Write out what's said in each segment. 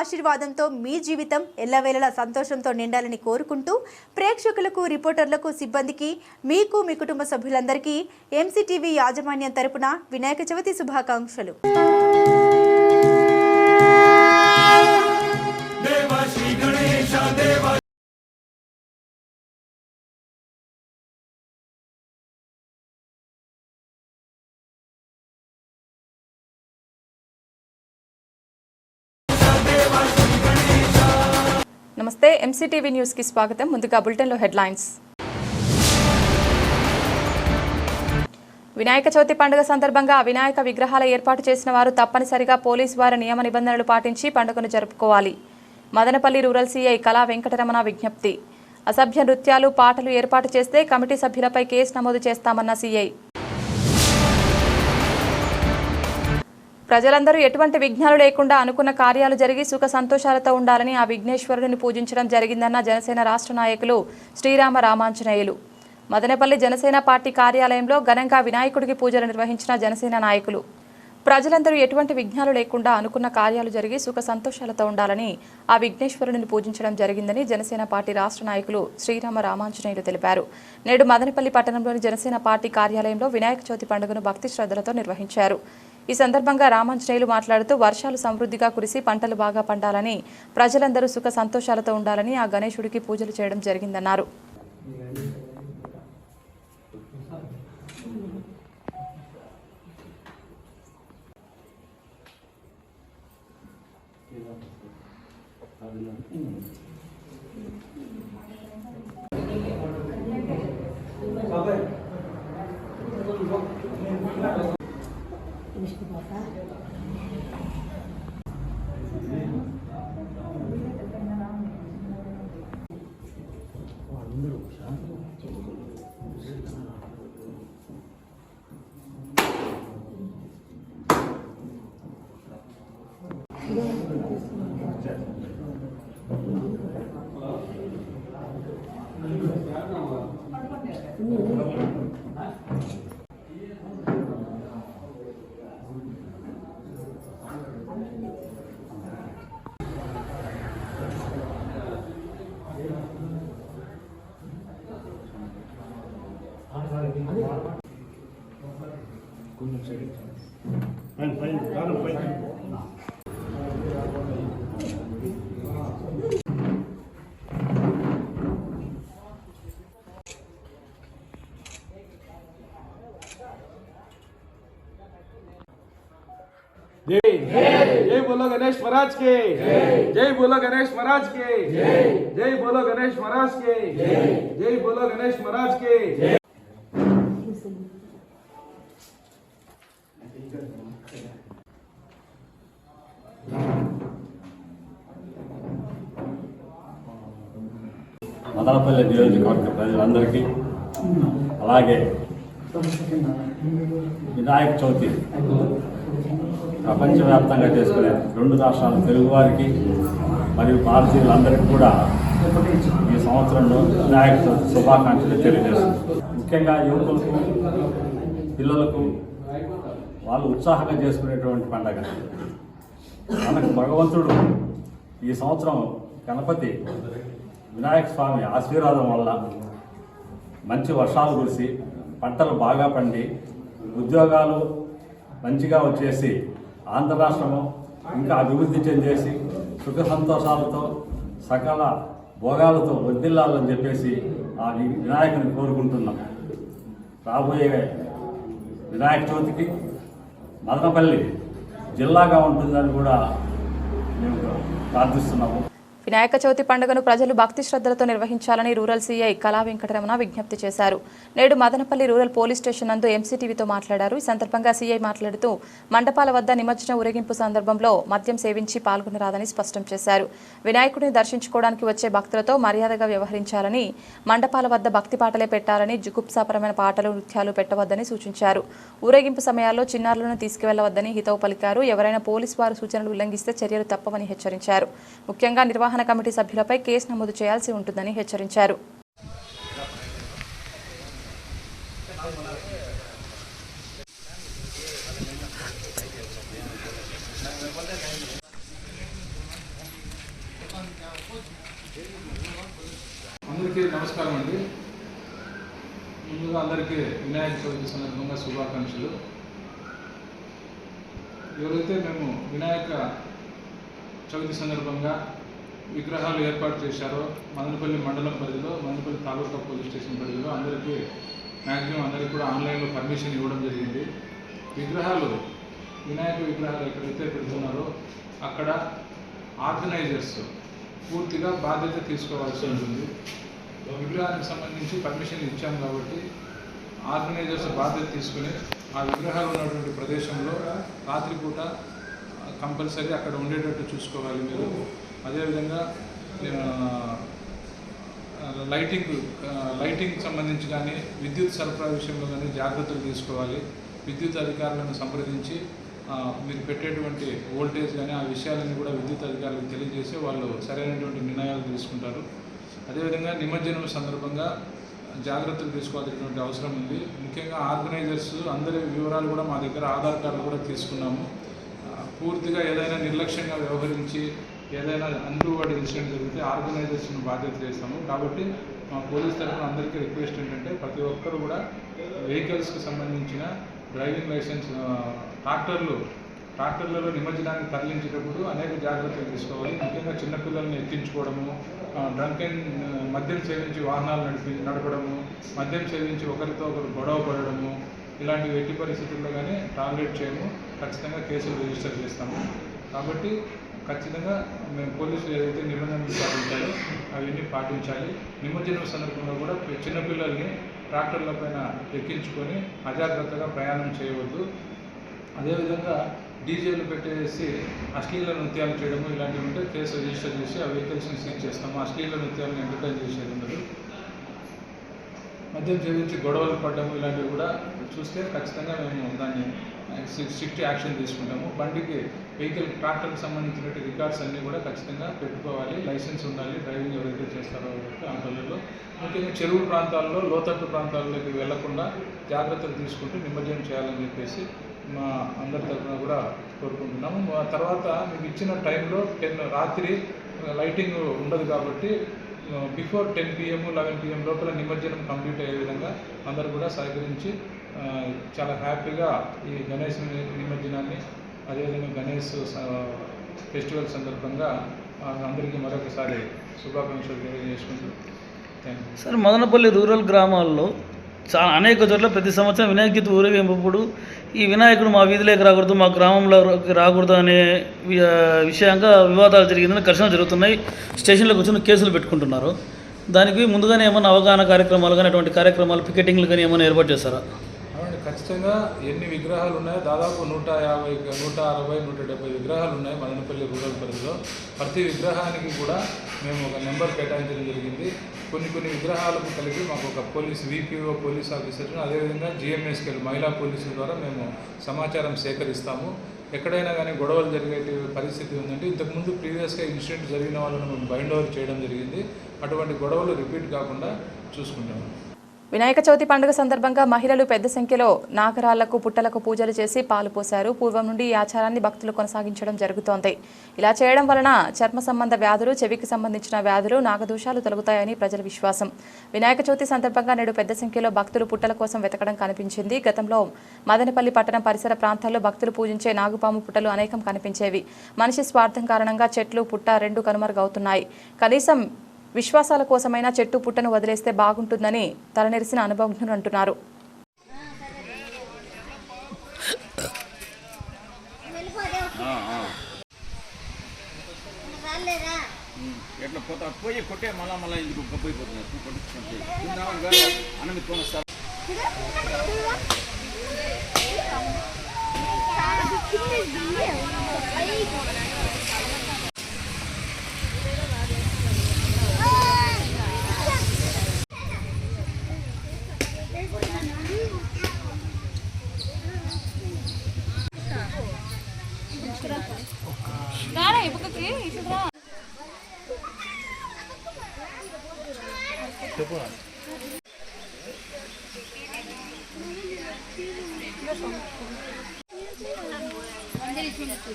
ఆశీర్వాదంతో మీ జీవితం ఎల్లవేళలా సంతోషంతో నిండాలని కోరుకుంటూ ప్రేక్షకులకు రిపోర్టర్లకు సిబ్బందికి మీకు మీ కుటుంబ సభ్యులందరికీ ఎంసీటీవీ యాజమాన్యం తరపున వినాయక చవితి శుభాకాంక్షలు. నమస్తే. ఎంసీటీవీ న్యూస్కి స్వాగతం. ముందుగా బులెటిన్లో హెడ్లైన్స్. వినాయక చవితి పండుగ సందర్భంగా వినాయక విగ్రహాల ఏర్పాటు చేసిన వారు తప్పనిసరిగా పోలీసు వారి నియమ నిబంధనలు పాటించి పండుగను జరుపుకోవాలి. మదనపల్లి రూరల్ సీఐ కళా వెంకటరమణ విజ్ఞప్తి. అసభ్య నృత్యాలు పాటలు ఏర్పాటు చేస్తే కమిటీ సభ్యులపై కేసు నమోదు చేస్తామన్న సీఐ. ప్రజలందరూ ఎటువంటి విఘ్నాలు లేకుండా అనుకున్న కార్యాలు జరిగి సుఖ సంతోషాలతో ఉండాలని ఆ విఘ్నేశ్వరుడిని పూజించడం జరిగిందన్న జనసేన రాష్ట్ర నాయకులు శ్రీరామ రామాంజనేయులు. మదనపల్లి జనసేన పార్టీ కార్యాలయంలో ఘనంగా వినాయకుడికి పూజలు నిర్వహించిన జనసేన నాయకులు. ప్రజలందరూ ఎటువంటి విఘ్నాలు లేకుండా అనుకున్న కార్యాలు జరిగి సుఖ సంతోషాలతో ఉండాలని ఆ విఘ్నేశ్వరుడిని పూజించడం జరిగిందని జనసేన పార్టీ రాష్ట్ర నాయకులు శ్రీరామ రామాంజనేయులు తెలిపారు. నేడు మదనపల్లి పట్టణంలోని జనసేన పార్టీ కార్యాలయంలో వినాయక చవితి పండుగను భక్తి శ్రద్ధలతో నిర్వహించారు. ఈ సందర్భంగా రామాంజనేయులు మాట్లాడుతూ వర్షాలు సమృద్ధిగా కురిసి పంటలు బాగా పండాలని ప్రజలందరూ సుఖ సంతోషాలతో ఉండాలని ఆ గణేశుడికి పూజలు చేయడం జరిగిందన్నారు. Vamos colocar. जय बोलो गणेश महाराज के जय बोलो गणेश महाराज के जय बोलो गणेश महाराज के जय बोलो गणेश महाराज के మదనపల్లి నియోజకవర్గ ప్రజలందరికీ అలాగే వినాయక చవితి ప్రపంచవ్యాప్తంగా చేసుకునే రెండు రాష్ట్రాల తెలుగువారికి మరియు భారతీయులందరికీ కూడా ఈ సంవత్సరంలో వినాయక శుభాకాంక్షలు తెలియజేస్తుంది. ముఖ్యంగా యువకులకు పిల్లలకు వాళ్ళు ఉత్సాహంగా చేసుకునేటువంటి పండగ. మనకు భగవంతుడు ఈ సంవత్సరం గణపతి వినాయక స్వామి ఆశీర్వాదం వల్ల మంచి వర్షాలు కురిసి పంటలు బాగా పండి ఉద్యోగాలు మంచిగా వచ్చేసి ఆంధ్ర రాష్ట్రము ఇంకా అభివృద్ధి చెందేసి సుఖ సంతోషాలతో సకల భోగాలతో వర్దిల్లాలని చెప్పేసి ఆ వినాయకుని కోరుకుంటున్నాం. రాబోయే వినాయక చవితికి మదనపల్లి జిల్లాగా ఉంటుందని కూడా మేము ప్రార్థిస్తున్నాము. వినాయక చవితి పండుగను ప్రజలు భక్తి శ్రద్ధలతో నిర్వహించాలని రూరల్ సీఐ కళా వెంకటరమణ విజ్ఞప్తి చేశారు. నేడు మదనపల్లి రూరల్ పోలీస్ స్టేషన్ నందు ఎంసీటీవీతో మాట్లాడారు. ఈ సందర్భంగా సీఐ మాట్లాడుతూ మండపాల వద్ద నిమజ్జన ఊరేగింపు సందర్భంలో మద్యం సేవించి పాల్గొనరాదని స్పష్టం చేశారు. వినాయకుడిని దర్శించుకోవడానికి వచ్చే భక్తులతో మర్యాదగా వ్యవహరించాలని మండపాల వద్ద భక్తి పాటలే పెట్టాలని జుగుప్సాపరమైన పాటలు నృత్యాలు పెట్టవద్దని సూచించారు. ఊరేగింపు సమయాల్లో చిన్నారులను తీసుకువెళ్ళవద్దని హితవు పలికారు. ఎవరైనా పోలీసు వారు సూచనలు ఉల్లంఘిస్తే చర్యలు తప్పవని హెచ్చరించారు. ముఖ్యంగా నిర్వహణ నిర్వహణ కమిటీ సభ్యులపై కేసు నమోదు చేయాల్సి ఉంటుందని హెచ్చరించారు. అందరికీ నమస్కారం అండి. ముందుగా అందరికీ వినాయక చవితి సందర్భంగా శుభాకాంక్షలు. ఎవరైతే మేము వినాయక చవితి సందర్భంగా విగ్రహాలు ఏర్పాటు చేశారో మదనపల్లి మండలం పరిధిలో మదనపల్లి తాలూకా పోలీస్ స్టేషన్ పరిధిలో అందరికీ మ్యాక్సిమం అందరికీ కూడా ఆన్లైన్లో పర్మిషన్ ఇవ్వడం జరిగింది. విగ్రహాలు వినాయక విగ్రహాలు ఎక్కడైతే పెడుతున్నారో అక్కడ ఆర్గనైజర్స్ పూర్తిగా బాధ్యత తీసుకోవాల్సి ఉంటుంది. విగ్రహానికి సంబంధించి పర్మిషన్ ఇచ్చాం కాబట్టి ఆర్గనైజర్స్ బాధ్యత తీసుకుని ఆ విగ్రహాలు ఉన్నటువంటి ప్రదేశంలో రాత్రిపూట కంపల్సరీ అక్కడ ఉండేటట్టు చూసుకోవాలి మీరు. అదేవిధంగా నేను లైటింగ్ లైటింగ్ సంబంధించి కానీ విద్యుత్ సరఫరా విషయంలో కానీ జాగ్రత్తలు తీసుకోవాలి. విద్యుత్ అధికారులను సంప్రదించి మీరు పెట్టేటువంటి వోల్టేజ్ కానీ ఆ విషయాలన్నీ కూడా విద్యుత్ అధికారులకు తెలియజేసి వాళ్ళు సరైనటువంటి నిర్ణయాలు తీసుకుంటారు. అదేవిధంగా నిమజ్జనం సందర్భంగా జాగ్రత్తలు తీసుకోవాల్సినటువంటి అవసరం ఉంది. ముఖ్యంగా ఆర్గనైజర్స్ అందరి వివరాలు కూడా మా దగ్గర ఆధార్ కార్డులు కూడా తీసుకున్నాము. పూర్తిగా ఏదైనా నిర్లక్ష్యంగా వ్యవహరించి ఏదైనా అంటువాడి ఇన్సిడెంట్ జరిగితే ఆర్గనైజేషన్ బాధ్యత చేస్తాము. కాబట్టి మా పోలీస్ తరఫున అందరికీ రిక్వెస్ట్ ఏంటంటే ప్రతి ఒక్కరు కూడా వెహికల్స్కి సంబంధించిన డ్రైవింగ్ లైసెన్స్ ట్రాక్టర్లు ట్రాక్టర్లలో నిమజ్జనాన్ని తరలించేటప్పుడు అనేక జాగ్రత్తలు తీసుకోవాలి. ముఖ్యంగా చిన్నపిల్లల్ని ఎక్కించుకోవడము డ్రంక్ అండ్ మద్యం సేవించి వాహనాలు నడిపి నడపడము మద్యం సేవించి ఒకరితో ఒకరు గొడవ పడడము ఇలాంటి ఎట్టి పరిస్థితుల్లో కానీ టార్గెట్ చేయము. ఖచ్చితంగా కేసులు రిజిస్టర్ చేస్తాము. కాబట్టి ఖచ్చితంగా మేము పోలీసులు ఏదైతే నిబంధనలు పాటించాలో అవన్నీ పాటించాలి. నిమజ్జనం సందర్భంగా కూడా చిన్నపిల్లల్ని ట్రాక్టర్ల పైన ఎక్కించుకొని అజాగ్రత్తగా ప్రయాణం చేయవద్దు. అదేవిధంగా డీజేలు పెట్టేసి అశ్లీల నృత్యాలు చేయడము ఇలాంటివి ఉంటే కేసు రిజిస్టర్ చేసి ఆ వెహికల్స్ని సీజ్ చేస్తాము. అశ్లీల నృత్యాలను ఎంటర్టైన్ చేసేది ఉండదు. మద్యం సేవించి గొడవలు పడ్డము ఇలాంటివి కూడా చూస్తే ఖచ్చితంగా మేము దాన్ని స్ట్రిక్ట్ యాక్షన్ తీసుకుంటాము. బండికి వెహికల్ ట్రాక్టర్కి సంబంధించిన రికార్డ్స్ అన్నీ కూడా ఖచ్చితంగా పెట్టుకోవాలి. లైసెన్స్ ఉండాలి. డ్రైవింగ్ ఎవరైతే చేస్తారో వాళ్ళకి ముఖ్యంగా చెరువు ప్రాంతాల్లో లోతట్టు ప్రాంతాల్లోకి వెళ్ళకుండా జాగ్రత్తలు తీసుకుంటూ నిమజ్జనం చేయాలని చెప్పేసి మా అందరి తరఫున కూడా కోరుకుంటున్నాము. తర్వాత మీకు ఇచ్చిన టైంలో టెన్ రాత్రి లైటింగ్ ఉండదు కాబట్టి before ten PM eleven PM లోపల నిమజ్జనం కంప్లీట్ అయ్యే విధంగా అందరు కూడా సహకరించి చాలా హ్యాపీగా ఈ గణేష్ నిమజ్జనాన్ని అదేవిధంగా గణేష్ ఫెస్టివల్ సందర్భంగా అందరికీ మరొకసారి శుభాకాంక్షలు తెలియజేసుకుంటూ సార్ మదనపల్లి రూరల్ గ్రామాల్లో చాలా అనేక చోట్ల ప్రతి సంవత్సరం వినాయక చవితి ఊరేగింపుడు ఈ వినాయకుడు మా వీధిలోకి రాకూడదు మా గ్రామంలో రాకూడదు అనే వి- విషయంగా వివాదాలు జరిగిందని ఘర్షణలు జరుగుతున్నాయి. స్టేషన్లో కూర్చొని కేసులు పెట్టుకుంటున్నారు. దానికి ముందుగానే ఏమైనా అవగాహన కార్యక్రమాలు కానీ అటువంటి కార్యక్రమాలు పికెటింగ్లు కానీ ఏమైనా ఏర్పాటు చేస్తారా ఖచ్చితంగా ఎన్ని విగ్రహాలు ఉన్నాయో దాదాపు నూట యాభై నూట అరవై నూట డెబ్బై విగ్రహాలు ఉన్నాయి మదనపల్లి రూరల్ పరిధిలో. ప్రతి విగ్రహానికి కూడా మేము ఒక నెంబర్ కేటాయించడం జరిగింది. కొన్ని కొన్ని విగ్రహాలకు కలిపి మాకు ఒక పోలీస్ వీపీఓ పోలీస్ ఆఫీసర్ను అదేవిధంగా జిఎంఎస్కెల్ మహిళా పోలీసుల ద్వారా మేము సమాచారం సేకరిస్తాము. ఎక్కడైనా కానీ గొడవలు జరిగే పరిస్థితి ఉందంటే ఇంతకుముందు ప్రీవియస్గా ఇన్సిడెంట్ జరిగిన వాళ్ళను మేము బైండ్ ఓవర్ చేయడం జరిగింది. అటువంటి గొడవలు రిపీట్ కాకుండా చూసుకుంటాము. వినాయక చవితి పండుగ సందర్భంగా మహిళలు పెద్ద సంఖ్యలో నాగరాళ్ళకు పుట్టలకు పూజలు చేసి పాలు పోశారు. పూర్వం నుండి ఈ ఆచారాన్ని భక్తులు కొనసాగించడం జరుగుతోంది. ఇలా చేయడం వలన చర్మ సంబంధ వ్యాధులు చెవికి సంబంధించిన వ్యాధులు నాగదోషాలు తొలగుతాయని ప్రజల విశ్వాసం. వినాయక చవితి సందర్భంగా నేడు పెద్ద సంఖ్యలో భక్తులు పుట్టల కోసం వెతకడం కనిపించింది. గతంలో మదనపల్లి పట్టణ పరిసర ప్రాంతాల్లో భక్తులు పూజించే నాగుపాము పుట్టలు అనేకం కనిపించేవి. మనిషి స్వార్థం కారణంగా చెట్లు పుట్ట రెండు కనుమరుగవుతున్నాయి. కనీసం విశ్వాసాల కోసమైనా చెట్టు పుట్టను వదిలేస్తే బాగుంటుందని తలనెరిసిన అనుభవం అంటున్నారు.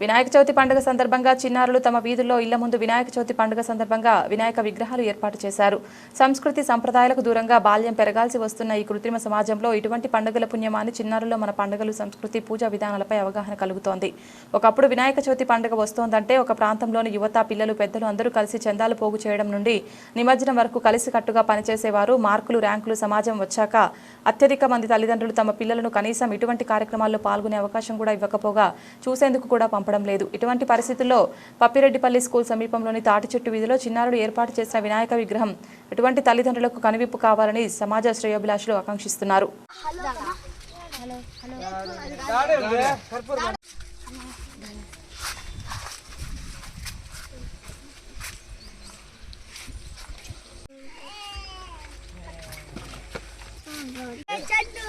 వినాయక చవితి పండుగ సందర్భంగా చిన్నారులు తమ వీధుల్లో ఇళ్ళ ముందు వినాయక చవితి పండుగ సందర్భంగా వినాయక విగ్రహాలు ఏర్పాటు చేశారు. సంస్కృతి సంప్రదాయాలకు దూరంగా బాల్యం పెరగాల్సి వస్తున్న ఈ కృత్రిమ సమాజంలో ఇటువంటి పండుగల పుణ్యమాన్ని చిన్నారుల్లో మన పండుగలు సంస్కృతి పూజా విధానాలపై అవగాహన కలుగుతోంది. ఒకప్పుడు వినాయక చవితి పండుగ వస్తోందంటే ఒక ప్రాంతంలోని యువత పిల్లలు పెద్దలు అందరూ కలిసి చందాలు పోగు చేయడం నుండి నిమజ్జనం వరకు కలిసికట్టుగా పనిచేసేవారు. మార్కులు ర్యాంకులు సమాజం వచ్చాక అత్యధిక మంది తల్లిదండ్రులు తమ పిల్లలను కనీసం ఇటువంటి కార్యక్రమాల్లో పాల్గొనే అవకాశం కూడా ఇవ్వకపోగా చూసేందుకు కూడా పంపారు కనపడం లేదు. ఇటువంటి పరిస్థితుల్లో పప్పిరెడ్డిపల్లి స్కూల్ సమీపంలోని తాటి చెట్టు వీధిలో చిన్నారులు ఏర్పాటు చేసిన వినాయక విగ్రహం ఇటువంటి తల్లిదండ్రులకు కనువిప్పు కావాలని సమాజ శ్రేయోభిలాషులు ఆకాంక్షిస్తున్నారు. చెట్టు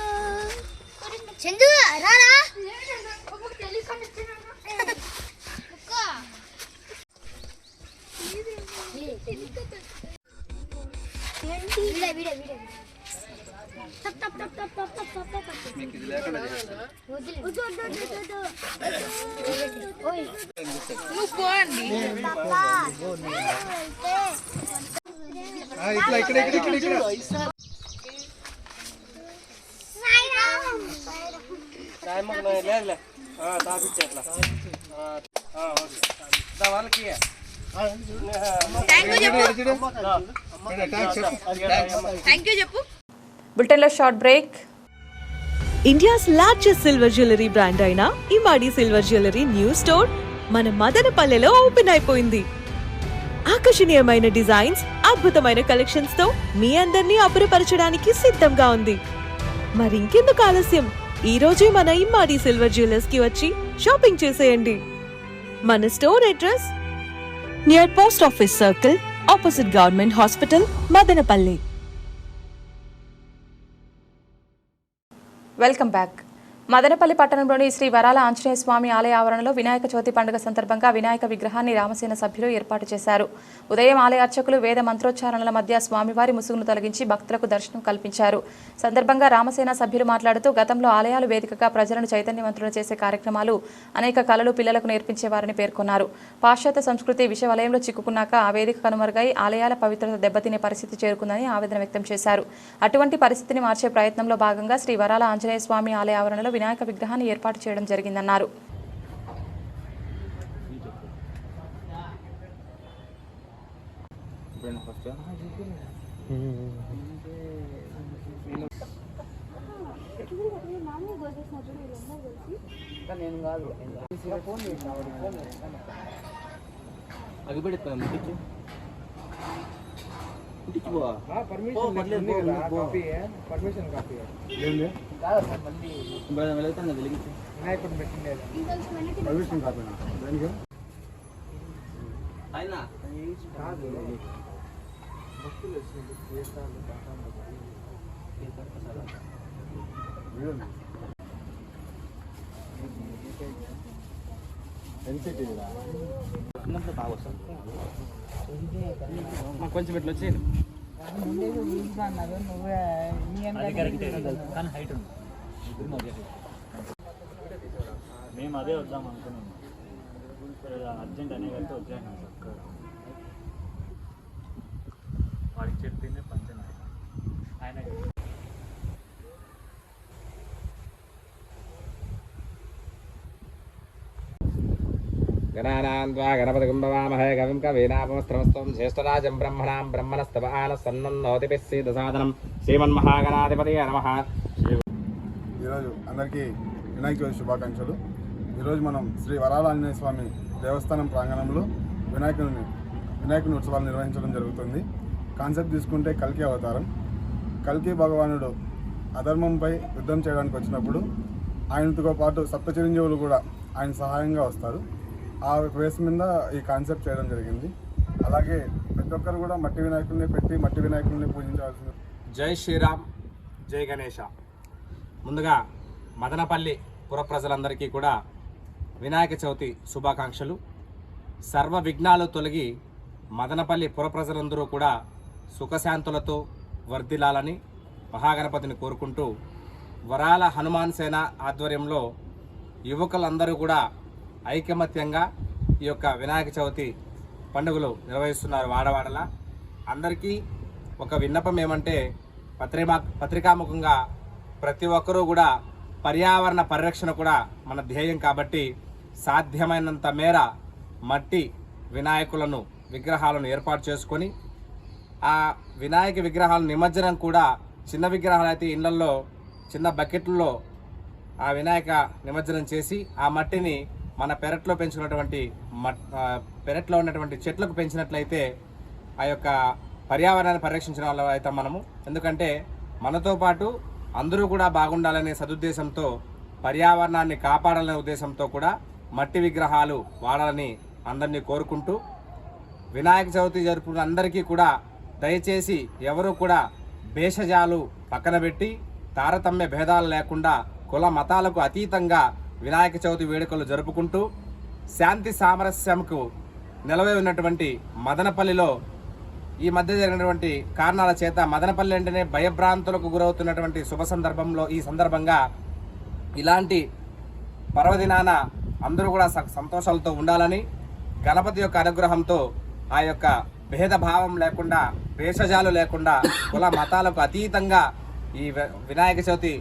బులెటిన్లో short break. India's largest silver jewellery brand అయిన Imadi silver jewellery new store మన మదనపల్లెలో ఓపెన్ అయిపోయింది. ఆకర్షణీయమైన డిజైన్స్ అద్భుతమైన కలెక్షన్స్తో మీ అందరినీ అబ్బురపరచడానికి సిద్ధంగా ఉంది. మరింకెందుకు ఆలస్యం? ఈ రోజే మన ఇమ్మాడి సిల్వర్ జ్యువెలర్స్కి వచ్చి షాపింగ్ చేసేయండి. మన store address near post office circle opposite government hospital Madanapalli welcome back Madanapalli పట్టణంలోని శ్రీ వరాల ఆంజనేయ స్వామి ఆలయ ఆవరణలో వినాయక చవితి పండుగ సందర్భంగా వినాయక విగ్రహాన్ని రామసేన సభ్యులు ఏర్పాటు చేశారు. ఉదయం ఆలయ అర్చకులు వేద మంత్రోచ్చారణల మధ్య స్వామివారి ముసుగును తొలగించి భక్తులకు దర్శనం కల్పించారు. సందర్భంగా రామసేన సభ్యులు మాట్లాడుతూ గతంలో ఆలయాలు వేదికగా ప్రజలను చైతన్యవంతులు చేసే కార్యక్రమాలు అనేక కళలు పిల్లలకు నేర్పించేవారని పేర్కొన్నారు. పాశ్చాత్య సంస్కృతి విషవలయంలో చిక్కుకున్నాక ఆ వేదిక కనుమరుగై ఆలయాల పవిత్రత దెబ్బతినే పరిస్థితి చేరుకుందని ఆవేదన వ్యక్తం చేశారు. అటువంటి పరిస్థితిని మార్చే ప్రయత్నంలో భాగంగా శ్రీ వరాల ఆంజనేయ స్వామి ఆలయ ఆవరణలో వినాయక విగ్రహాన్ని ఏర్పాటు చేయడం జరిగిందన్నారు. కుట్టించుకో. వెళ్తాను కదా వెలిగించి? పర్మిషన్ కాపీ ఆయన కాదు భక్తులు వచ్చినట్టు చిన్నప్పుడు బాగా వస్తుంది కొంచెం ఇట్లా వచ్చేది కానీ హైట్ ఉంది. మేము అదే వద్దాం అనుకున్నాం. అర్జెంట్ అనే కలిసి వచ్చాను వాడికి చెప్పింది పంచాయన గణానాన్వా గణపతిం భవామహే కవిం కవీనాపమస్త్రమస్తం జ్యేష్ఠరాజం బ్రహ్మణాం బ్రహ్మణస్తవ ఆన శ్రీమన్మహాగణాధిపతి నమ ఈరోజు అందరికీ వినాయక చవితి శుభాకాంక్షలు. ఈరోజు మనం శ్రీ వరాల ఆంజనేయ స్వామి దేవస్థానం ప్రాంగణంలో వినాయకుని వినాయకుని ఉత్సవాలు నిర్వహించడం జరుగుతుంది. కాన్సెప్ట్ తీసుకుంటే కల్కి అవతారం. కల్కి భగవానుడు అధర్మంపై యుద్ధం చేయడానికి వచ్చినప్పుడు ఆయనతో పాటు సప్త చిరంజీవులు కూడా ఆయన సహాయంగా వస్తారు. ఆ బేస్ మీద ఈ కాన్సెప్ట్ చేయడం జరిగింది. అలాగే ప్రతి ఒక్కరు కూడా మట్టి వినాయకుడిని పెట్టి మట్టి వినాయకుడిని పూజించవలసింది జై శ్రీరామ్ జై గణేష ముందుగా మదనపల్లి పుర ప్రజలందరికీ కూడా వినాయక చవితి శుభాకాంక్షలు. సర్వ విఘ్నాలు తొలగి మదనపల్లి పుర ప్రజలందరూ కూడా సుఖశాంతులతో వర్ధిల్లాలని మహాగణపతిని కోరుకుంటూ వరాల హనుమాన్ సేన ఆధ్వర్యంలో యువకులందరూ కూడా ఐకమత్యంగా ఈ యొక్క వినాయక చవితి పండుగలు నిర్వహిస్తున్నారు వాడవాడలా. అందరికీ ఒక విన్నపం ఏమంటే పత్రిమా పత్రికాముఖంగా ప్రతి ఒక్కరూ కూడా పర్యావరణ పరిరక్షణ కూడా మన ధ్యేయం కాబట్టి సాధ్యమైనంత మేర మట్టి వినాయకులను విగ్రహాలను ఏర్పాటు చేసుకొని ఆ వినాయక విగ్రహాల నిమజ్జనం కూడా చిన్న విగ్రహాలు అయితే ఇళ్ళల్లో చిన్న బకెట్లలో ఆ వినాయక నిమజ్జనం చేసి ఆ మట్టిని మన పెరట్లో పెంచుకున్నటువంటి మట్ పెరట్లో ఉన్నటువంటి చెట్లకు పెంచినట్లయితే ఆ యొక్క పర్యావరణాన్ని పరిరక్షించిన వాళ్ళ అవుతాం మనము. ఎందుకంటే మనతో పాటు అందరూ కూడా బాగుండాలనే సదుద్దేశంతో పర్యావరణాన్ని కాపాడాలనే ఉద్దేశంతో కూడా మట్టి విగ్రహాలు వాడాలని అందరినీ కోరుకుంటూ వినాయక చవితి జరుపుకున్న అందరికీ కూడా దయచేసి ఎవరు కూడా భేషజాలు పక్కన పెట్టి తారతమ్య భేదాలు లేకుండా కుల మతాలకు అతీతంగా వినాయక చవితి వేడుకలు జరుపుకుంటూ శాంతి సామరస్యంకు నిలవై ఉన్నటువంటి మదనపల్లిలో ఈ మధ్య జరిగినటువంటి కారణాల చేత మదనపల్లి అంటేనే భయభ్రాంతులకు గురవుతున్నటువంటి శుభ సందర్భంలో ఈ సందర్భంగా ఇలాంటి పర్వదినాన అందరూ కూడా స- సంతోషాలతో ఉండాలని గణపతి యొక్క అనుగ్రహంతో ఆ యొక్క భేదభావం లేకుండా భేషజాలు లేకుండా కుల మతాలకు అతీతంగా ఈ వినాయక చవితి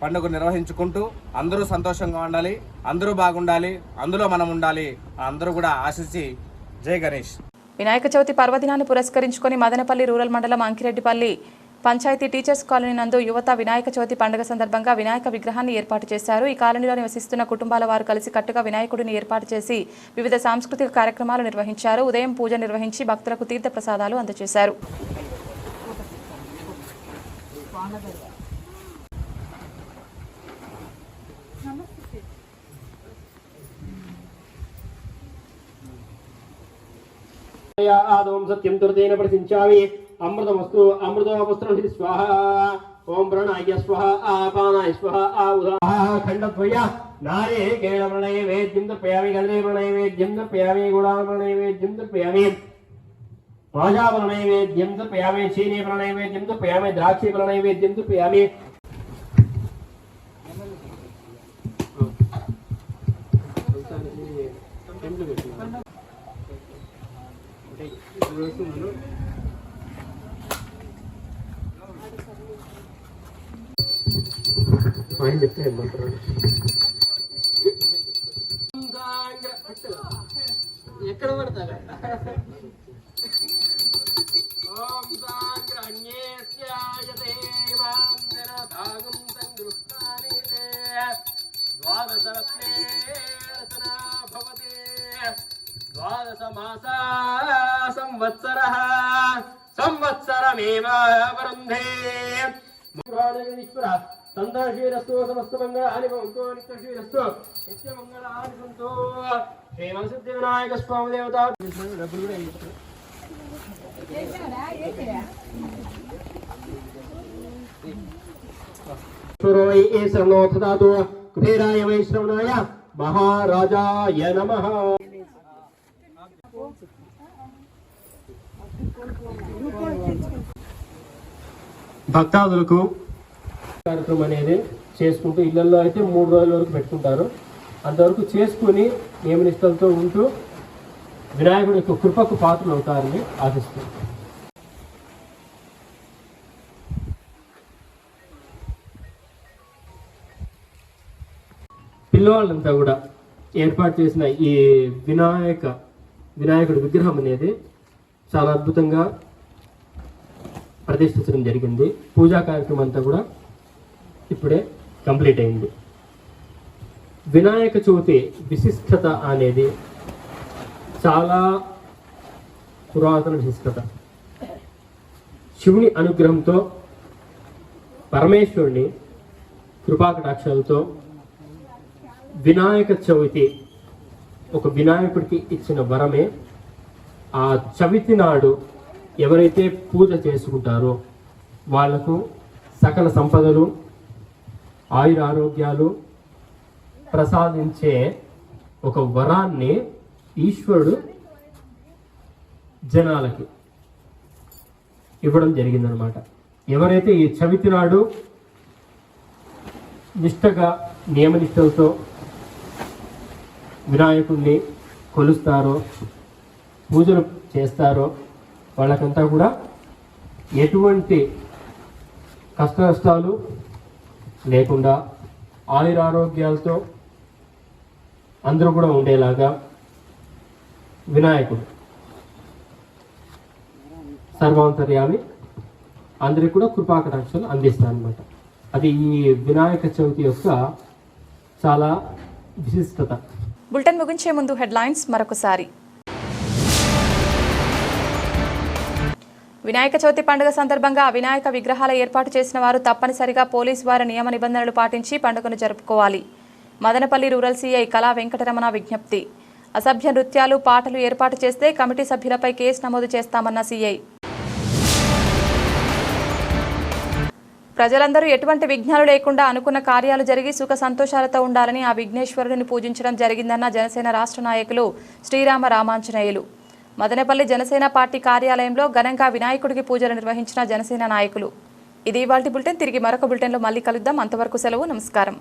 పండుగ నిర్వహించుకుంటూ అందరూ సంతోషంగా ఉండాలి అందరూ బాగుండాలి అందులో మనం ఉండాలి అందరూ కూడా ఆశించి జై గణేష్. వినాయక చవితి పర్వదినాన్ని పురస్కరించుకొని మదనపల్లి రూరల్ మండలం అంకిరెడ్డిపల్లి పంచాయతీ టీచర్స్ కాలనీ నందు యువత వినాయక చవితి పండుగ సందర్భంగా వినాయక విగ్రహాన్ని ఏర్పాటు చేశారు. ఈ కాలనీలో నివసిస్తున్న కుటుంబాల వారు కలిసి కట్టుగా వినాయకుడిని ఏర్పాటు చేసి వివిధ సాంస్కృతిక కార్యక్రమాలు నిర్వహించారు. ఉదయం పూజ నిర్వహించి భక్తులకు తీర్థ ప్రసాదాలు అందజేశారు. ఆదం సత్యం దుర్దేన ప్రసించామి. అమృతమస్తు అమృతోపస్త్రం స్వాహ. ఓం ప్రణాయ స్వహ ఆపానాయ స్వహ ఆ ఉదాహ ఖండద్వయ నారే కేళ ప్రణయ వేద్యం దర్పయామి గణదే ప్రణయ వేద్యం దర్పయామి గుడాల ప్రణయ వేద్యం దర్పయామి. రాజా ప్రణయ వేద్యం దర్పయామి చీనీ ప్రణయ వేద్యం దర్పయామి ద్రాక్షి ప్రణయ వేద్యం దర్పయామి. ఆయన చెప్తే ఏమంటారు ఎక్కడ పడతారు? ద్వాదశరత్నే రచనా భవతే. ద్వాదశమాసా సంవత్సరः సంవత్సరమేవ వరుంధే. ఈశ్వర సంతోషీరస్తు సమస్త మంగళాని భవంతు నిత్యశీరస్తు నిత్య మంగళాని సంతో శ్రీమసిద్ధి వినాయక స్వామి దేవత. డబ్బులు కూడా. ఈశ్వరోయ్ ఏ శరణోథ దాతు కుబేరాయ వైశ్రవణాయ మహారాజాయ నమః. భక్తాదులకు కార్యక్రమం అనేది చేసుకుంటూ ఇళ్ళలో అయితే మూడు రోజుల వరకు పెట్టుకుంటారు. అంతవరకు చేసుకుని నియమనిష్టలతో ఉంటూ వినాయకుడి యొక్క కృపకు పాత్రలు అవుతారని ఆశిస్తుంది పిల్లవాళ్ళంతా కూడా ఏర్పాటు చేసిన ఈ వినాయక వినాయకుడి విగ్రహం అనేది చాలా అద్భుతంగా ప్రతిష్ఠించడం జరిగింది. పూజా కార్యక్రమం అంతా కూడా ఇప్పుడే కంప్లీట్ అయింది. వినాయక చవితి విశిష్టత అనేది చాలా పురాతన విశిష్టత. శివుని అనుగ్రహంతో పరమేశ్వరుని కృపాకటాక్షాలతో వినాయక చవితి ఒక వినాయకుడికి ఇచ్చిన వరమే ఆ చవితి నాడు ఎవరైతే పూజ చేసుకుంటారో వాళ్ళకు సకల సంపదలు ఆయుర ఆరోగ్యాలు ప్రసాదించే ఒక వరాన్ని ఈశ్వరుడు జనాలకి ఇవ్వడం జరిగిందనమాట ఎవరైతే ఈ చవితి నాడు నిష్టగా నియమనిష్టలతో వినాయకుడిని కొలుస్తారో పూజలు చేస్తారో వాళ్ళకంతా కూడా ఎటువంటి కష్ట నష్టాలు లేకుండా ఆయురారోగ్యాలతో అందరూ కూడా ఉండేలాగా వినాయకుడు. సర్వాంతర్యామి అందరికి కూడా కృపాకటాక్షలు అందిస్తారనమాట అది ఈ వినాయక చవితి యొక్క చాలా విశిష్టత. బులెటిన్ ముగించే ముందు హెడ్లైన్స్ మరొకసారి. వినాయక చవితి పండుగ సందర్భంగా వినాయక విగ్రహాల ఏర్పాటు చేసిన వారు తప్పనిసరిగా పోలీసు వారి నియమ నిబంధనలు పాటించి పండుగను జరుపుకోవాలి. మదనపల్లి రూరల్ సీఐ కళా వెంకటరమణ విజ్ఞప్తి. అసభ్య నృత్యాలు పాటలు ఏర్పాటు చేస్తే కమిటీ సభ్యులపై కేసు నమోదు చేస్తామన్న సీఐ. ప్రజలందరూ ఎటువంటి విఘ్నాలు లేకుండా అనుకున్న కార్యాలు జరిగి సుఖ సంతోషాలతో ఉండాలని ఆ విఘ్నేశ్వరుడిని పూజించడం జరిగిందన్న జనసేన రాష్ట్ర నాయకులు శ్రీరామ రామాంజనేయులు. మదనపల్లి జనసేన పార్టీ కార్యాలయంలో ఘనంగా వినాయకుడికి పూజలు నిర్వహించిన జనసేన నాయకులు. ఇది ఇవాళ బులెటిన్. తిరిగి మరొక బులెటిన్లో మళ్ళీ కలుద్దాం. అంతవరకు సెలవు. నమస్కారం.